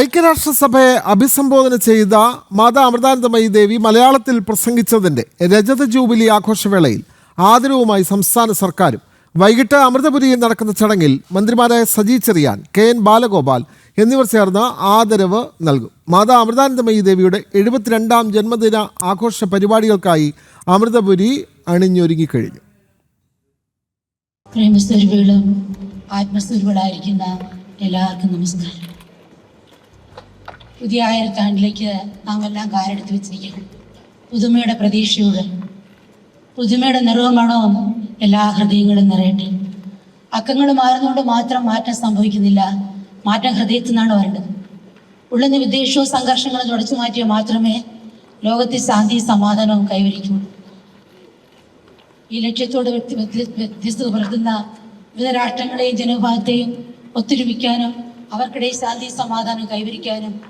ഐക്യരാഷ്ട്രസഭയെ അഭിസംബോധന ചെയ്ത മാതാ അമൃതാനന്ദമയി ദേവി മലയാളത്തിൽ പ്രസംഗിച്ചതിന്റെ രജത ജൂബിലി ആഘോഷവേളയിൽ ആദരവുമായി സംസ്ഥാന സർക്കാരും വൈകിട്ട് അമൃതപുരിയിൽ നടക്കുന്ന ചടങ്ങിൽ മന്ത്രിമാരായ സജി ചെറിയാൻ കെ എൻ ബാലഗോപാൽ എന്നിവർ ചേർന്ന് ആദരവ് നൽകും. മാതാ അമൃതാനന്ദമയി ദേവിയുടെ എഴുപത്തിരണ്ടാം ജന്മദിന ആഘോഷ പരിപാടികൾക്കായി അമൃതപുരി അണിഞ്ഞൊരുങ്ങിക്കഴിഞ്ഞു. പ്രേമസ്വരൂപികളും ആത്മസ്വരൂപികളായിരിക്കുന്ന എല്ലാവർക്കും നമസ്കാരം. പുതിയ ആയിരത്താണ്ടിലേക്ക് നാം എല്ലാം കാലെടുത്ത് വെച്ചിരിക്കുന്നു. പുതുമയുടെ പ്രതീക്ഷയോടെ പുതുമയുടെ നിറവുമണവും എല്ലാ ഹൃദയങ്ങളും നിറയട്ടെ. അക്കങ്ങൾ മാറുന്നതുകൊണ്ട് മാത്രം മാറ്റം സംഭവിക്കുന്നില്ല. മാറ്റം ഹൃദയത്തിൽ നിന്നാണ് വരേണ്ടത്. ഉള്ളുന്ന വിദ്വേഷവും സംഘർഷങ്ങളും തുടച്ചു മാറ്റിയാൽ മാത്രമേ ലോകത്തെ ശാന്തി സമാധാനവും കൈവരിക്കുള്ളൂ. ഈ ലക്ഷ്യത്തോട് വ്യക്തി വ്യത്യ- വ്യത്യസ്തത പുലർത്തുന്ന വിവിധ രാഷ്ട്രങ്ങളെയും ജനവിഭാഗത്തെയും ഒത്തൊരുമിക്കാനും അവർക്കിടയിൽ ശാന്തി സമാധാനം കൈവരിക്കാനും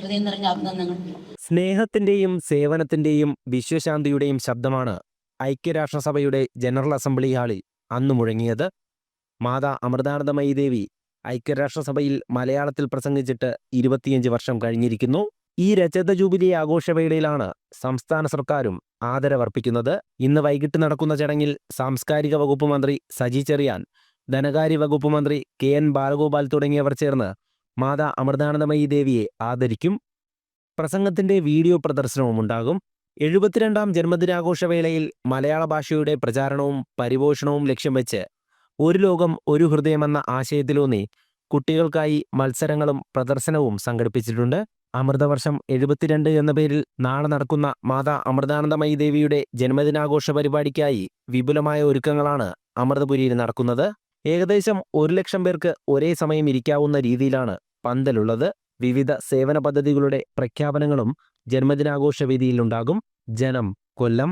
ഹൃദയം നിറഞ്ഞ അഭിനന്ദനങ്ങൾ. സ്നേഹത്തിന്റെയും സേവനത്തിന്റെയും വിശ്വശാന്തിയുടെയും ശബ്ദമാണ് ഐക്യരാഷ്ട്രസഭയുടെ ജനറൽ അസംബ്ലി ഹാളിൽ അന്ന് മുഴങ്ങിയത്. മാതാ അമൃതാനന്ദമയി ദേവി ഐക്യരാഷ്ട്രസഭയിൽ മലയാളത്തിൽ പ്രസംഗിച്ചിട്ട് ഇരുപത്തിയഞ്ച് വർഷം കഴിഞ്ഞിരിക്കുന്നു. ഈ രജത ജൂബിലി ആഘോഷവേളയിലാണ് സംസ്ഥാന സർക്കാരും ആദരവർപ്പിക്കുന്നത്. ഇന്ന് വൈകിട്ട് നടക്കുന്ന ചടങ്ങിൽ സാംസ്കാരിക വകുപ്പ് മന്ത്രി സജി ചെറിയാൻ ധനകാര്യ വകുപ്പ് മന്ത്രി കെ എൻ ബാലഗോപാൽ തുടങ്ങിയവർ ചേർന്ന് മാതാ അമൃതാനന്ദമയി ദേവിയെ ആദരിക്കും. പ്രസംഗത്തിന്റെ വീഡിയോ പ്രദർശനവും ഉണ്ടാകും. എഴുപത്തിരണ്ടാം ജന്മദിനാഘോഷവേളയിൽ മലയാള ഭാഷയുടെ പ്രചാരണവും പരിപോഷണവും ലക്ഷ്യം വെച്ച് ഒരു ലോകം ഒരു ഹൃദയമെന്ന ആശയത്തിലൂന്നി കുട്ടികൾക്കായി മത്സരങ്ങളും പ്രദർശനവും സംഘടിപ്പിച്ചിട്ടുണ്ട്. അമൃതവർഷം എഴുപത്തിരണ്ട് എന്ന പേരിൽ നാളെ നടക്കുന്ന മാതാ അമൃതാനന്ദമയി ദേവിയുടെ ജന്മദിനാഘോഷ പരിപാടിക്കായി വിപുലമായ ഒരുക്കങ്ങളാണ് അമൃതപുരിയിൽ നടക്കുന്നത്. ഏകദേശം ഒരു ലക്ഷം പേർക്ക് ഒരേ സമയം ഇരിക്കാവുന്ന രീതിയിലാണ് പന്തലുള്ളത്. വിവിധ സേവന പദ്ധതികളുടെ പ്രഖ്യാപനങ്ങളും ജന്മദിനാഘോഷ വേദിയിലുണ്ടാകും. ജനം കൊല്ലം